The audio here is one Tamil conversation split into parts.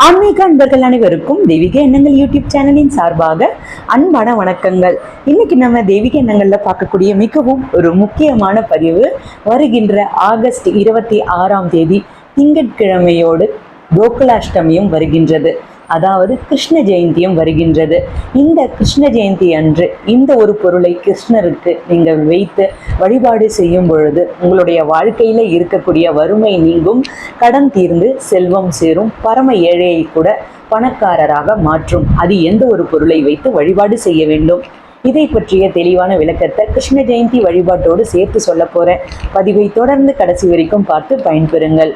ஆன்மீக அன்பர்கள் அனைவருக்கும் தெய்வீக எண்ணங்கள் யூடியூப் சேனலின் சார்பாக அன்பான வணக்கங்கள். இன்னைக்கு நம்ம தெய்வீக எண்ணங்களில் பார்க்கக்கூடிய மிகவும் ஒரு முக்கியமான பதிவு வருகின்ற ஆகஸ்ட் இருபத்தி ஆறாம் தேதி திங்கட்கிழமையோடு கோகுலாஷ்டமியும் வருகின்றது. அதாவது கிருஷ்ண ஜெயந்தியும் வருகின்றது. இந்த கிருஷ்ண ஜெயந்தி அன்று இந்த ஒரு பொருளை கிருஷ்ணருக்கு நீங்கள் வைத்து வழிபாடு செய்யும் பொழுது உங்களுடைய வாழ்க்கையில் இருக்கக்கூடிய வறுமை நீங்கும். கடன் தீர்ந்து செல்வம் சேரும். பரம ஏழையை கூட பணக்காரராக மாற்றும். அது எந்த ஒரு பொருளை வைத்து வழிபாடு செய்ய வேண்டும்? இதை பற்றிய தெளிவான விளக்கத்தை கிருஷ்ண ஜெயந்தி வழிபாட்டோடு சேர்த்து சொல்ல போறேன். பதிவை தொடர்ந்து கடைசி வரைக்கும் பார்த்து பயன்பெறுங்கள்.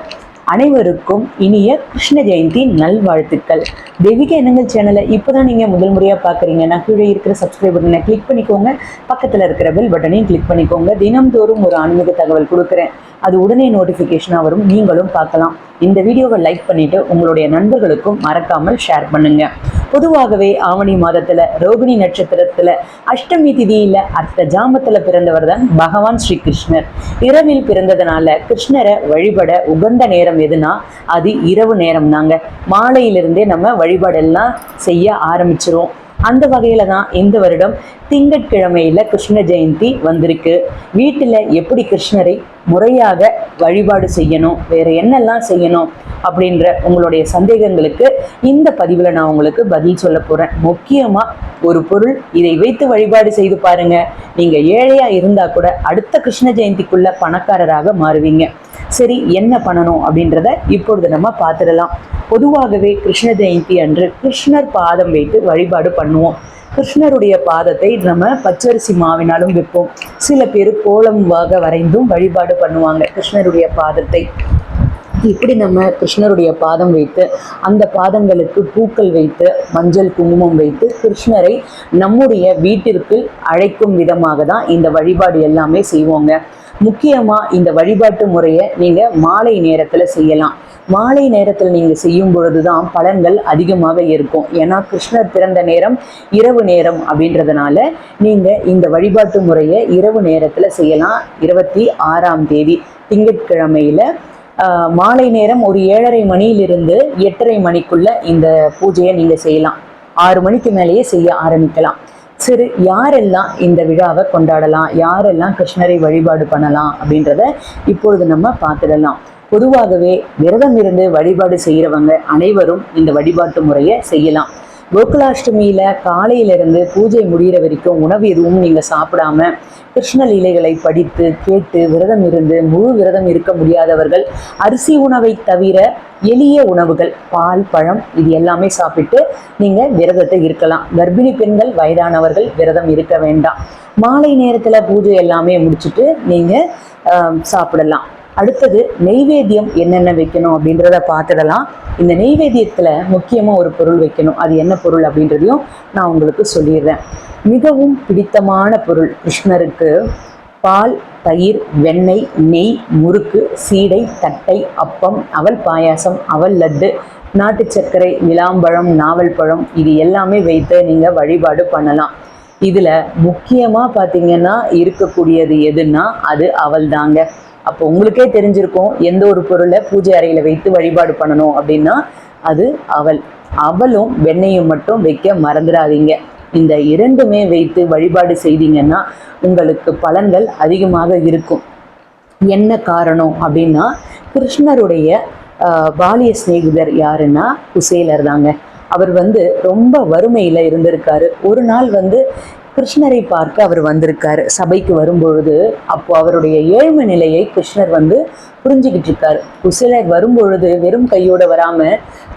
அனைவருக்கும் இனிய கிருஷ்ண ஜெயந்தி நல்வாழ்த்துக்கள். தெய்வீக எண்ணங்கள் சேனலை இப்போதான் நீங்கள் முதல் முறையாக பார்க்குறீங்கன்னா கீழே இருக்கிற சப்ஸ்கிரைப் பட்டனை கிளிக் பண்ணிக்கோங்க. பக்கத்தில் இருக்கிற பெல் பட்டனையும் கிளிக் பண்ணிக்கோங்க. தினம்தோறும் ஒரு ஆன்மீக தகவல் கொடுக்குறேன். அது உடனே நோட்டிஃபிகேஷனாக வரும். நீங்களும் பார்க்கலாம். இந்த வீடியோவை லைக் பண்ணிட்டு உங்களுடைய நண்பர்களுக்கும் மறக்காமல் ஷேர் பண்ணுங்க. பொதுவாகவே ஆவணி மாதத்துல ரோகிணி நட்சத்திரத்துல அஷ்டமி திதியில அர்த்த ஜாமத்தில் பிறந்தவர் தான் பகவான் ஸ்ரீ கிருஷ்ணர். இரவில் பிறந்ததுனால கிருஷ்ணரை வழிபட உகந்த நேரம் எதுனா அது இரவு நேரம் தாங்க மாலையிலிருந்தே நம்ம வழிபாடெல்லாம் செய்ய ஆரம்பிச்சிருவோம். அந்த வகையில தான் இந்த வருடம் திங்கட்கிழமையில கிருஷ்ண ஜெயந்தி வந்திருக்கு. வீட்டில் எப்படி கிருஷ்ணரை முறையாக வழிபாடு செய்யணும் வேற என்னெல்லாம் செய்யணும் அப்படின்ற உங்களுடைய சந்தேகங்களுக்கு இந்த பதிவில் நான் உங்களுக்கு பதில் சொல்ல போறேன். முக்கியமா ஒரு பொருள் இதை வைத்து வழிபாடு செய்து பாருங்க. நீங்க ஏழையா இருந்தா கூட அடுத்த கிருஷ்ண ஜெயந்திக்குள்ள பணக்காரராக மாறுவீங்க. சரி என்ன பண்ணணும் அப்படின்றத இப்பொழுது நம்ம பார்த்துடலாம். பொதுவாகவே கிருஷ்ண ஜெயந்தி அன்று கிருஷ்ணர் பாதம் வைத்து வழிபாடு பண்ணுவோம். கிருஷ்ணருடைய பாதத்தை நம்ம பச்சரிசி மாவினாலும் விற்போம் சில பேர் கோலமாக வரைந்தும் வழிபாடு பண்ணுவாங்க கிருஷ்ணருடைய பாதத்தை. இப்படி நம்ம கிருஷ்ணருடைய பாதம் வைத்து அந்த பாதங்களுக்கு பூக்கள் வைத்து மஞ்சள் குங்குமம் வைத்து கிருஷ்ணரை நம்முடைய வீட்டிற்கு அழைக்கும் விதமாக தான் இந்த வழிபாடு எல்லாமே செய்வோங்க. முக்கியமாக இந்த வழிபாட்டு முறையை நீங்கள் மாலை நேரத்தில் செய்யலாம். மாலை நேரத்தில் நீங்கள் செய்யும் பொழுது தான் பலன்கள் அதிகமாக இருக்கும். ஏன்னா கிருஷ்ணர் பிறந்த நேரம் இரவு நேரம் அப்படின்றதுனால நீங்கள் இந்த வழிபாட்டு முறையை இரவு நேரத்தில் செய்யலாம். இருபத்தி ஆறாம் தேதி திங்கட்கிழமையில் மாலை நேரம் ஒரு ஏழரை மணியிலிருந்து எட்டரை மணிக்குள்ள இந்த பூஜையை நீங்கள் செய்யலாம். ஆறு மணிக்கு மேலேயே செய்ய ஆரம்பிக்கலாம். சரி யாரெல்லாம் இந்த விழாவை கொண்டாடலாம் யாரெல்லாம் கிருஷ்ணரை வழிபாடு பண்ணலாம் அப்படின்றத இப்பொழுது நம்ம பார்த்துடலாம். பொதுவாகவே விரதம் இருந்து வழிபாடு செய்கிறவங்க அனைவரும் இந்த வழிபாட்டு முறையை செய்யலாம். கோகுலாஷ்டமியில் காலையிலிருந்து பூஜை முடிகிற வரைக்கும் உணவு எதுவும் நீங்கள் சாப்பிடாம கிருஷ்ண லீலைகளை படித்து கேட்டு விரதம் இருந்து முழு விரதம் இருக்க முடியாதவர்கள் அரிசி உணவை தவிர எளிய உணவுகள் பால் பழம் இது எல்லாமே சாப்பிட்டு நீங்கள் விரதத்தை இருக்கலாம். கர்ப்பிணி பெண்கள் வயதானவர்கள் விரதம் இருக்க வேண்டாம். மாலை நேரத்தில் பூஜை எல்லாமே முடிச்சுட்டு நீங்கள் சாப்பிடலாம். அடுத்தது நெய்வேத்தியம் என்னென்ன வைக்கணும் அப்படின்றத பார்த்துடலாம். இந்த நெய்வேத்தியத்தில் முக்கியமாக ஒரு பொருள் வைக்கணும். அது என்ன பொருள் அப்படின்றதையும் நான் உங்களுக்கு சொல்லிடுறேன். மிகவும் பிடித்தமான பொருள் கிருஷ்ணருக்கு பால் தயிர் வெண்ணெய் நெய் முறுக்கு சீடை தட்டை அப்பம் அவல் பாயாசம் அவல் லட்டு நாட்டு சர்க்கரை நிலாம்பழம் நாவல் பழம் இது எல்லாமே வைத்து நீங்கள் வழிபாடு பண்ணலாம். இதில் முக்கியமாக பார்த்தீங்கன்னா இருக்கக்கூடியது எதுன்னா அது அவல் தாங்க அப்போ உங்களுக்கே தெரிஞ்சிருக்கும் எந்த ஒரு பொருளை பூஜை அறையில் வைத்து வழிபாடு பண்ணணும் அப்படின்னா அது அவல். அவலும் வெண்ணையும் மட்டும் வைக்க மறந்துடாதீங்க. இந்த இரண்டுமே வைத்து வழிபாடு செய்தீங்கன்னா உங்களுக்கு பலன்கள் அதிகமாக இருக்கும். என்ன காரணம் அப்படின்னா கிருஷ்ணருடைய பாலிய சிநேகிதர் யாருன்னா குசேலர் தாங்க. அவர் வந்து ரொம்ப வறுமையில் இருந்திருக்காரு. ஒரு நாள் வந்து கிருஷ்ணரை பார்க்க அவர் வந்திருக்காரு. சபைக்கு வரும்பொழுது அப்போ அவருடைய ஏழ்மை நிலையை கிருஷ்ணர் வந்து புரிஞ்சுக்கிட்டு இருக்காரு. குசிலர் வரும்பொழுது வெறும் கையோட வராம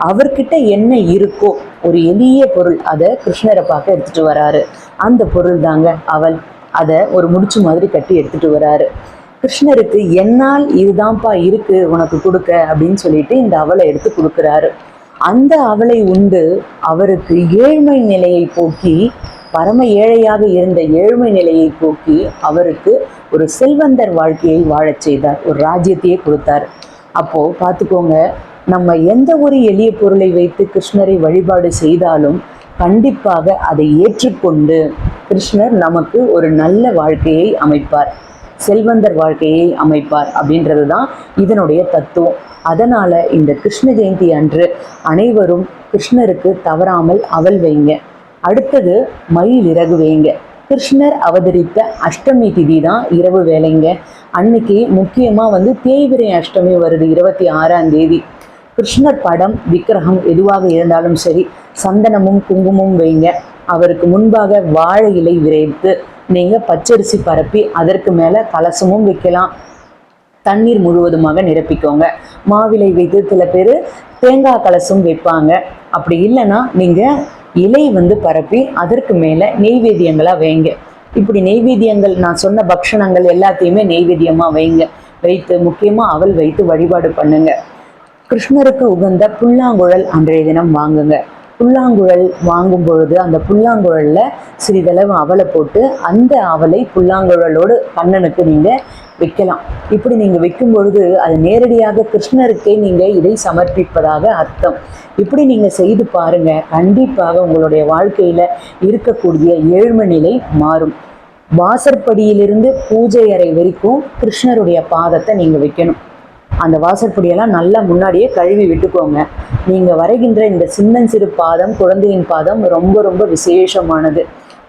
அவர்கிட்ட என்ன இருக்கோ ஒரு எளிய பொருள் அதை கிருஷ்ணரை பார்க்க எடுத்துட்டு வராரு. அந்த பொருள் தாங்க அவள் அதை ஒரு முடிச்சு மாதிரி கட்டி எடுத்துட்டு வராரு. கிருஷ்ணருக்கு என்னால் இதுதான்ப்பா இருக்கு உனக்கு கொடுக்க அப்படின்னு சொல்லிட்டு இந்த அவளை எடுத்து கொடுக்குறாரு. அந்த அவளை உண்டு அவருக்கு ஏழ்மை நிலையை போக்கி பரம ஏழையாக இருந்த ஏழ்மை நிலையை போக்கி அவருக்கு ஒரு செல்வந்தர் வாழ்க்கையை வாழச் செய்தார். ஒரு ராஜ்யத்தையே கொடுத்தார். அப்போ பார்த்துக்கோங்க நம்ம எந்த ஒரு எளிய பொருளை வைத்து கிருஷ்ணரை வழிபாடு செய்தாலும் கண்டிப்பாக அதை ஏற்றுக்கொண்டு கிருஷ்ணர் நமக்கு ஒரு நல்ல வாழ்க்கையை அமைப்பார். செல்வந்தர் வாழ்க்கையை அமைப்பார் அப்படின்றது தான் இதனுடைய தத்துவம். அதனால் இந்த கிருஷ்ண ஜெயந்தி அன்று அனைவரும் கிருஷ்ணருக்கு தவறாமல் அவல் வைங்க. அடுத்தது மயில் இறகு வைங்க. கிருஷ்ணர் அவதரித்த அஷ்டமி திதி தான் இரவு வேலைங்க. அன்னைக்கு முக்கியமாக வந்து தேய்பிரை அஷ்டமி வருது இருபத்தி ஆறாம் தேதி. கிருஷ்ணர் படம் விக்கிரகம் எதுவாக இருந்தாலும் சரி சந்தனமும் குங்குமமும் வைங்க. அவருக்கு முன்பாக வாழை இலை விரைத்து நீங்கள் பச்சரிசி பரப்பி அதற்கு மேலே கலசமும் வைக்கலாம். தண்ணீர் முழுவதுமாக நிரப்பிக்கோங்க. மாவிலை வைத்து சில பேர் தேங்காய் கலசம் வைப்பாங்க. அப்படி இல்லைன்னா நீங்கள் இலை வந்து பரப்பி அதற்கு மேலே நெய்வேத்தியங்களாக வைங்க இப்படி நெய்வேத்தியங்கள் நான் சொன்ன பக்ஷணங்கள் எல்லாத்தையுமே நெய்வேத்தியமாக வைங்க வைத்து முக்கியமாக அவல் வைத்து வழிபாடு பண்ணுங்க. கிருஷ்ணருக்கு உகந்த புல்லாங்குழல் அன்றைய தினம் வாங்குங்க. புல்லாங்குழல் வாங்கும் பொழுது அந்த புல்லாங்குழல்ல சிறிதளவு அவலை போட்டு அந்த அவலை புல்லாங்குழலோடு கண்ணனுக்கு நீங்க வைக்கலாம். இப்படி நீங்கள் வைக்கும் பொழுது அது நேரடியாக கிருஷ்ணருக்கே நீங்க இதை சமர்ப்பிப்பதாக அர்த்தம். இப்படி நீங்க செய்து பாருங்க. கண்டிப்பாக உங்களுடைய வாழ்க்கையில இருக்கக்கூடிய ஏழ்மை நிலை மாறும். வாசற்படியிலிருந்து பூஜை அறை வரைக்கும் கிருஷ்ணருடைய பாதத்தை நீங்க வைக்கணும். அந்த வாசற்படியெல்லாம் நல்லா முன்னாடியே கழுவி விட்டுக்கோங்க. நீங்க வரைகின்ற இந்த சின்னஞ்சிறு பாதம் குழந்தையின் பாதம் ரொம்ப ரொம்ப விசேஷமானது.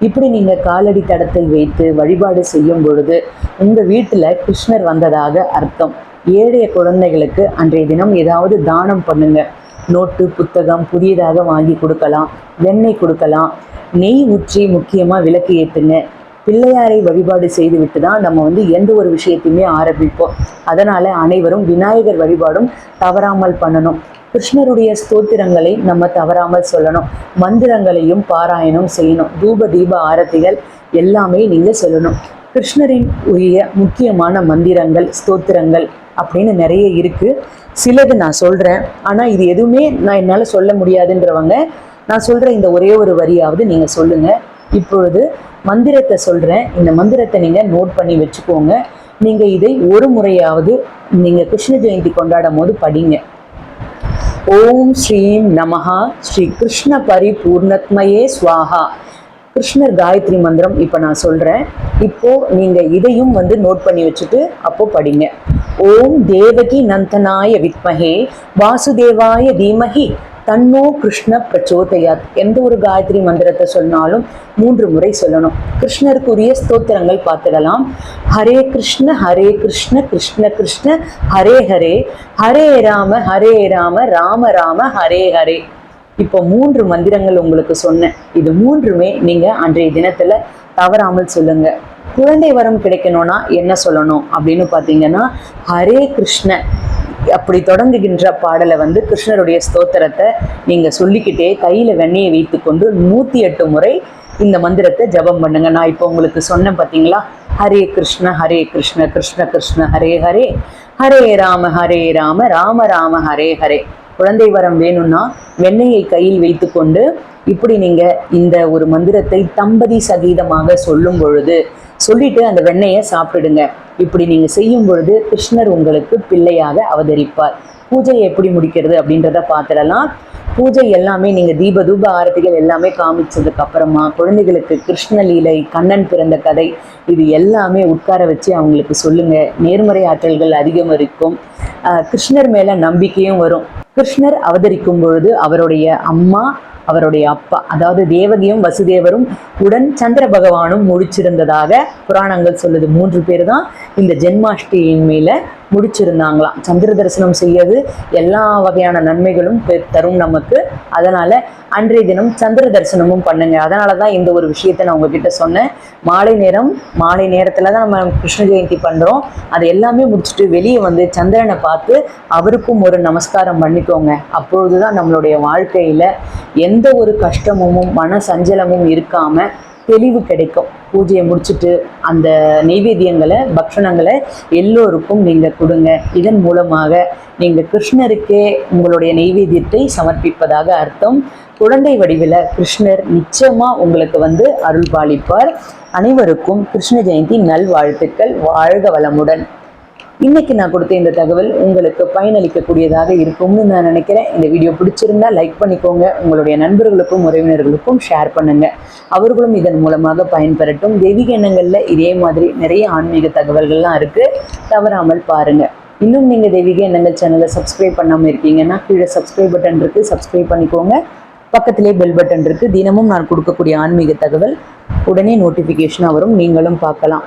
இப்படி நீங்க காலடி தடத்தில் வைத்து வழிபாடு செய்யும் பொழுது உங்க வீட்டுல கிருஷ்ணர் வந்ததாக அர்த்தம். ஏழைய குழந்தைகளுக்கு அன்றைய தினம் ஏதாவது தானம் பண்ணுங்க. நோட்டு புத்தகம் புதியதாக வாங்கி கொடுக்கலாம் வெண்ணெய் கொடுக்கலாம். நெய் ஊற்றி முக்கியமாக விளக்கு ஏற்றுங்க பிள்ளையாரை வழிபாடு செய்துவிட்டு தான் நம்ம வந்து எந்த ஒரு விஷயத்தையுமே ஆரம்பிப்போம். அதனால அனைவரும் விநாயகர் வழிபாடும் தவறாமல் பண்ணணும். கிருஷ்ணருடைய ஸ்தோத்திரங்களை நம்ம தவறாமல் சொல்லணும். மந்திரங்களையும் பாராயணம் செய்யணும். தூப தீப ஆரத்திகள் எல்லாமே நீங்க சொல்லணும். கிருஷ்ணரின் உரிய முக்கியமான மந்திரங்கள் ஸ்தோத்திரங்கள் அப்படின்னு நிறைய இருக்கு. சிலது நான் சொல்றேன். ஆனா இது எதுவுமே நான் என்னால சொல்ல முடியாதுன்றவங்க நான் சொல்ற இந்த ஒரே ஒரு வரியாவது நீங்க சொல்லுங்க. இப்பொழுது மந்திரத்தை சொல்றேன். இந்த மந்திரத்தை நீங்க நோட் பண்ணி வச்சுக்கோங்க. நீங்க இதை ஒரு முறையாவது நீங்க கிருஷ்ண ஜெயந்தி கொண்டாடும் போது படிங்க. ஓம் ஸ்ரீம் நமஹா. ஸ்ரீ கிருஷ்ண பரிபூர்ணத்மயே ஸ்வாஹா. கிருஷ்ணர் காயத்ரி மந்திரம் இப்போ நான் சொல்கிறேன் இப்போது நீங்கள் இதையும் வந்து நோட் பண்ணி வச்சுட்டு அப்போது படிங்க. ஓம் தேவகி நந்தனாய வித்மஹே வாசுதேவாய தீமஹி தன்னோ கிருஷ்ண பிரச்சோதயாத் எந்த ஒரு காயத்ரி மந்திரத்தை சொன்னாலும் மூன்று முறை சொல்லணும். கிருஷ்ணருக்குரிய ஸ்தோத்திரங்கள் பார்த்துடலாம். ஹரே கிருஷ்ண ஹரே கிருஷ்ண கிருஷ்ண கிருஷ்ண ஹரே ஹரே. ஹரே ராம ஹரே ராம ராம ராம ஹரே ஹரே. இப்போ மூன்று மந்திரங்கள் உங்களுக்கு சொன்னேன். இது மூன்றுமே நீங்க அன்றைய தினத்துல தவறாமல் சொல்லுங்க. குழந்தை வரம் கிடைக்கணும்னா என்ன சொல்லணும் அப்படின்னு பார்த்தீங்கன்னா ஹரே கிருஷ்ண அப்படி தொடங்குகின்ற பாடலை வந்து கிருஷ்ணருடைய ஸ்தோத்திரத்தை நீங்க சொல்லிக்கிட்டே கையில வைத்து வைத்துக்கொண்டு நூத்தி எட்டு முறை இந்த மந்திரத்தை ஜபம் பண்ணுங்க. நான் இப்போ உங்களுக்கு சொன்னேன் பார்த்தீங்களா ஹரே கிருஷ்ண ஹரே கிருஷ்ண கிருஷ்ண கிருஷ்ண ஹரே ஹரே. ஹரே ராம ஹரே ராம ராம ராம ஹரே ஹரே. குழந்தை வரம் வேணும்னா வெண்ணெயை கையில் வைத்துக்கொண்டு இப்படி நீங்க இந்த ஒரு மந்திரத்தை தம்பதி சகீதமாக சொல்லும் பொழுது சொல்லிட்டு அந்த வெண்ணெயை சாப்பிடுங்க. இப்படி நீங்க செய்யும் பொழுது கிருஷ்ணர் உங்களுக்கு பிள்ளையாக அவதரிப்பார். பூஜையை எப்படி முடிக்கிறது அப்படின்றத பார்த்துடலாம். பூஜை எல்லாமே நீங்க தீப தூப ஆரத்திகள் எல்லாமே காமிச்சதுக்கு அப்புறமா குழந்தைகளுக்கு கிருஷ்ணலீலை கண்ணன் பிறந்த கதை இது எல்லாமே உட்கார வச்சு அவங்களுக்கு சொல்லுங்க. நேர்மறை ஆற்றல்கள் அதிகம் இருக்கும். கிருஷ்ணர் மேல நம்பிக்கையும் வரும். கிருஷ்ணர் அவதரிக்கும் பொழுது அவருடைய அம்மா அவருடைய அப்பா அதாவது தேவகியும் வசுதேவரும் உடன் சந்திர பகவானும் முடிச்சிருந்ததாக புராணங்கள் சொல்லுது. மூன்று பேர் தான் இந்த ஜென்மாஷ்டியின் மேல முடிச்சிருந்தாங்களாம். சந்திர தரிசனம் செய்யறது எல்லா வகையான நன்மைகளும் பெ- தரும் நமக்கு. அதனால அன்றைய தினம் சந்திர தரிசனமும் பண்ணுங்க. அதனால தான் இந்த ஒரு விஷயத்தை நான் உங்ககிட்ட சொன்னேன். மாலை நேரம் மாலை நேரத்துல தான் நம்ம கிருஷ்ண ஜெயந்தி பண்றோம். அது எல்லாமே முடிச்சுட்டு வெளியே வந்து சந்திரனை பார்த்து அவருக்கும் ஒரு நமஸ்காரம் பண்ணி பண்ணிக்கோங்க. அப்பொழுதுதான் நம்மளுடைய வாழ்க்கையில எந்த ஒரு கஷ்டமும் மன சஞ்சலமும் இருக்காம தெளிவு கிடைக்கும். பூஜையை முடிச்சுட்டு அந்த நெய்வேத்தியங்களை பக்ஷணங்களை எல்லோருக்கும் நீங்கள் கொடுங்க. இதன் மூலமாக நீங்கள் கிருஷ்ணருக்கே உங்களுடைய நெய்வேத்தியத்தை சமர்ப்பிப்பதாக அர்த்தம். குழந்தை வடிவில் கிருஷ்ணர் நிச்சயமா உங்களுக்கு வந்து அருள் பாலிப்பார். அனைவருக்கும் கிருஷ்ண ஜெயந்தி நல்வாழ்த்துக்கள். வாழ்க வளமுடன். இன்னைக்கு நான் கொடுத்த இந்த தகவல் உங்களுக்கு பயனளிக்கக்கூடியதாக இருக்கும்னு நான் நினைக்கிறேன். இந்த வீடியோ பிடிச்சிருந்தா லைக் பண்ணிக்கோங்க. உங்களுடைய நண்பர்களுக்கும் உறவினர்களுக்கும் ஷேர் பண்ணுங்க. அவர்களும் இதன் மூலமாக பயன்பெறட்டும். தெய்வீக எண்ணங்களில் இதே மாதிரி நிறைய ஆன்மீக தகவல்கள்லாம் இருக்கு. தவறாமல் பாருங்க. இன்னும் நீங்கள் தெய்வீக எண்ணங்கள் சேனலை சப்ஸ்கிரைப் பண்ணாமல் இருக்கீங்கன்னா கீழே சப்ஸ்கிரைப் பட்டன் இருக்குது சப்ஸ்கிரைப் பண்ணிக்கோங்க. பக்கத்திலே பெல் பட்டன் இருக்குது தினமும் நான் கொடுக்கக்கூடிய ஆன்மீக தகவல் உடனே நோட்டிஃபிகேஷனாக வரும். நீங்களும் பார்க்கலாம்.